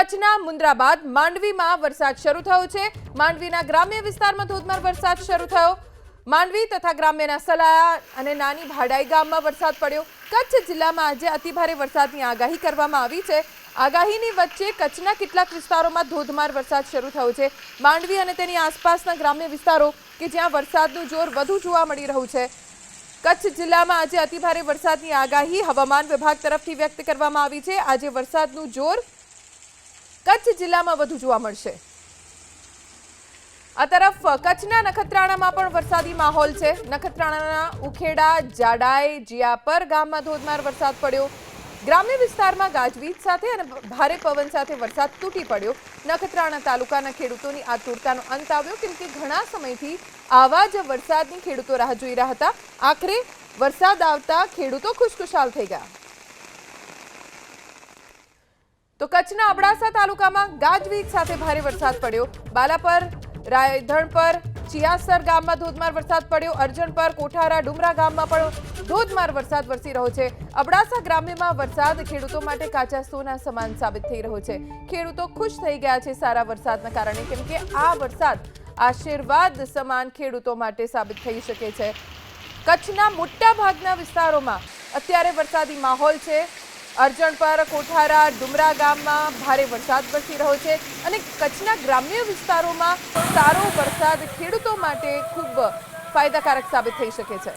કચ્છના મુન્દ્રા બાદ માંડવીમાં વરસાદ શરૂ થયો છે. માંડવીના ગ્રામ્ય વિસ્તારમાં ધોધમાર વરસાદ શરૂ થયો. માંડવી તથા ગ્રામ્યના સલાયા અને નાની ભાડાઈ ગામમાં વરસાદ પડ્યો. કચ્છ જિલ્લામાં આજે અતિભારે વરસાદની આગાહી કરવામાં આવી છે. આગાહીની વચ્ચે કચ્છના કેટલાક વિસ્તારોમાં ધોધમાર વરસાદ શરૂ થયો છે. માંડવી અને તેની આસપાસના ગ્રામ્ય વિસ્તારો કે જ્યાં વરસાદનું જોર વધુ જોવા મળી રહ્યું છે. કચ્છ જિલ્લામાં આજે અતિભારે વરસાદની આગાહી હવામાન વિભાગ તરફથી વ્યક્ત કરવામાં આવી છે. આજે વરસાદનું જોર કચ્છ જિલ્લામાં વધુ જોવા મળશે. આ તરફ કચ્છના નખત્રાણામાં પણ વરસાદી માહોલ છે. નખત્રાણાના ઉખેડા, જાડાઈ, જીયાપર ગામમાં ધોધમાર વરસાદ પડ્યો. ગ્રામ્ય વિસ્તારમાં ગાજવીજ સાથે અને ભારે પવન સાથે વરસાદ તૂટી પડ્યો. નખત્રાણા તાલુકાના ખેડૂતોની આતુરતાનો અંત આવ્યો, કેમ કે ઘણા સમયથી આવા જ વરસાદની ખેડૂતો રાહ જોઈ રહ્યા હતા. આખરે વરસાદ આવતા ખેડૂતો ખુશખુશાલ થઈ ગયા. તો કચ્છના અબડાસા તાલુકામાં ગાજવીજ સાથે ભારે વરસાદ પડ્યો. બાલાપર, રાયધણ પર, ચિયાસર ગામમાં ધોધમાર વરસાદ પડ્યો. અરજણ પર, કોઠારા, ડુમરા ગામમાં પણ ધોધમાર વરસાદ વરસી રહ્યો છે. અબડાસા ગ્રામ્યમાં વરસાદ ખેડૂતો માટે કાચા સોના સમાન સાબિત થઈ રહ્યો છે. ખેડૂતો ખુશ થઈ ગયા છે સારા વરસાદના કારણે, કેમ કે આ વરસાદ આશીર્વાદ સમાન ખેડૂતો માટે સાબિત થઈ શકે છે. કચ્છના મોટા ભાગના વિસ્તારોમાં અત્યારે વરસાદી માહોલ છે. અરજણ પર કોઠારા ડુમરા ગામમાં ભારે વરસાદ વરસી રહ્યો છે અને કચ્છના ગ્રામ્ય વિસ્તારોમાં સારો વરસાદ ખેડૂતો માટે ખૂબ ફાયદાકારક સાબિત થઈ શકે છે.